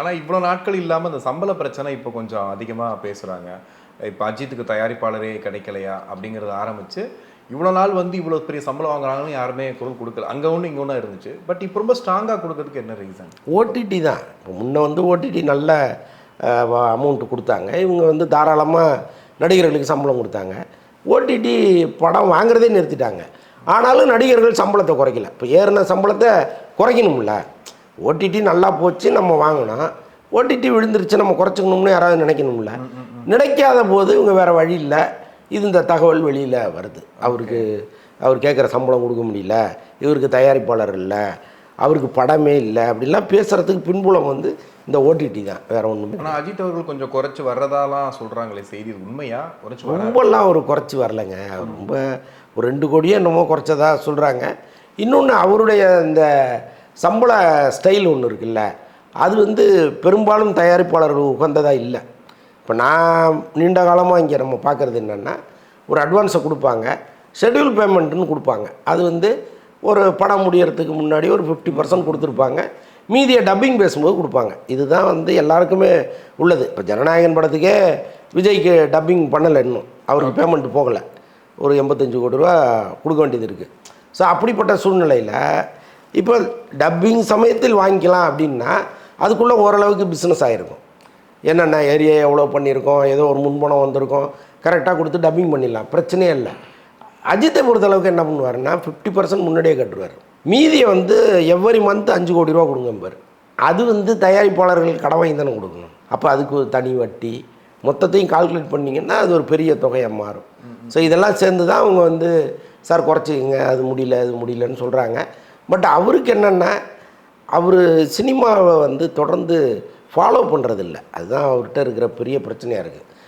ஆனால் இவ்வளோ நாட்கள் இல்லாமல் இந்த சம்பள பிரச்சனை இப்போ கொஞ்சம் அதிகமாக பேசுகிறாங்க இப்போ அஜித்துக்கு தயாரிப்பாளரே கிடைக்கலையா அப்படிங்கிறத ஆரம்பித்து இவ்வளோ நாள் வந்து இவ்வளோ பெரிய சம்பளம் வாங்குறாங்கன்னு யாருமே குரல் கொடுக்கல. அங்கே ஒன்று இங்கே ஒன்றும் இருந்துச்சு. பட் இப்போ ரொம்ப ஸ்ட்ராங்காக கொடுக்கறதுக்கு என்ன ரீசன் ஓடிடி தான். இப்போ முன்னே வந்து ஓடிடி நல்ல அமௌண்ட்டு கொடுத்தாங்க. இவங்க வந்து தாராளமாக நடிகர்களுக்கு சம்பளம் கொடுத்தாங்க. ஓடிடி படம் வாங்குறதே நிறுத்திட்டாங்க. ஆனாலும் நடிகர்கள் சம்பளத்தை குறைக்கல. இப்போ ஏறின சம்பளத்தை குறைக்கணும்ல. ஓடிடி நல்லா போச்சு நம்ம வாங்கினோம். ஓடிடி விழுந்துருச்சு நம்ம குறைச்சிக்கணும்னு யாராவது நினைக்கணும்ல. நினைக்காத போது இவங்க வேறு வழி இல்லை. இது இந்த தகவல் வெளியில் வருது. அவருக்கு அவர் கேட்குற சம்பளம் கொடுக்க முடியல. இவருக்கு தயாரிப்பாளர் இல்லை. அவருக்கு படமே இல்லை. அப்படிலாம் பேசுகிறதுக்கு பின்புலம் வந்து இந்த ஓடிடி தான். வேறு ஒன்றுமே ஆனால் அஜித் அவர்கள் கொஞ்சம் குறைச்சி வர்றதாலாம் சொல்கிறாங்களே செய்தி உண்மையா? குறைச்சி ரொம்பலாம் அவர் குறைச்சி வரலைங்க. ரொம்ப ஒரு ரெண்டு கோடியோ என்னமோ குறைச்சதா சொல்கிறாங்க இன்னொன்று அவருடைய இந்த சம்பள ஸ்டைல் ஒன்று இருக்குல்ல. அது வந்து பெரும்பாலும் தயாரிப்பாளர்கள் உகந்ததாக இல்லை. இப்போ நான் நீண்ட காலமாக இங்கே நம்ம பார்க்குறது என்னென்னா ஒரு அட்வான்ஸை கொடுப்பாங்க. ஷெட்யூல் பேமெண்ட்டுன்னு கொடுப்பாங்க. அது வந்து ஒரு படம் முடியறதுக்கு முன்னாடி ஒரு ஃபிஃப்டி பர்சன்ட் கொடுத்துருப்பாங்க. மீதியை டப்பிங் பேசும்போது கொடுப்பாங்க. இதுதான் வந்து எல்லாருக்குமே உள்ளது. இப்போ ஜனநாயகன் படத்துக்கே விஜய்க்கு டப்பிங் பண்ணலை இன்னும். அவருக்கு பேமெண்ட் போகலை. ஒரு எண்பத்தஞ்சு கோடி ரூபா கொடுக்க வேண்டியது இருக்குது ஸோ அப்படிப்பட்ட சூழ்நிலையில் இப்போ டப்பிங் சமயத்தில் வாங்கிக்கலாம் அப்படின்னா அதுக்குள்ளே ஓரளவுக்கு பிஸ்னஸ் ஆகிருக்கும் என்னென்ன ஏரியா எவ்வளோ பண்ணியிருக்கோம் ஏதோ ஒரு முன்பணம் வந்திருக்கோம் கரெக்டாக கொடுத்து டப்பிங் பண்ணிடலாம். பிரச்சனையே இல்லை. அஜித்தை பொறுத்தளவுக்கு என்ன பண்ணுவாருன்னா ஃபிஃப்டி பர்சன்ட் முன்னாடியே கட்டுவார். மீதியை வந்து எவ்வரி மந்த் அஞ்சு கோடி ரூபா கொடுங்கம்பார். அது வந்து தயாரிப்பாளர்கள் கடன் வாங்கி தானே கொடுக்கணும். அப்போ அதுக்கு ஒரு தனி வட்டி மொத்தத்தையும் கால்குலேட் பண்ணிங்கன்னா அது ஒரு பெரிய தொகையாக மாறும். ஸோ இதெல்லாம் சேர்ந்து தான் அவங்க வந்து சார் குறைச்சிக்கங்க அது முடியல அது முடியலன்னு சொல்கிறாங்க பட் அவருக்கு என்னென்னா அவர் சினிமாவை வந்து தொடர்ந்து ஃபாலோ பண்ணுறதில்ல அதுதான் அவர்கிட்ட இருக்கிற பெரிய பிரச்சனையாக இருக்குது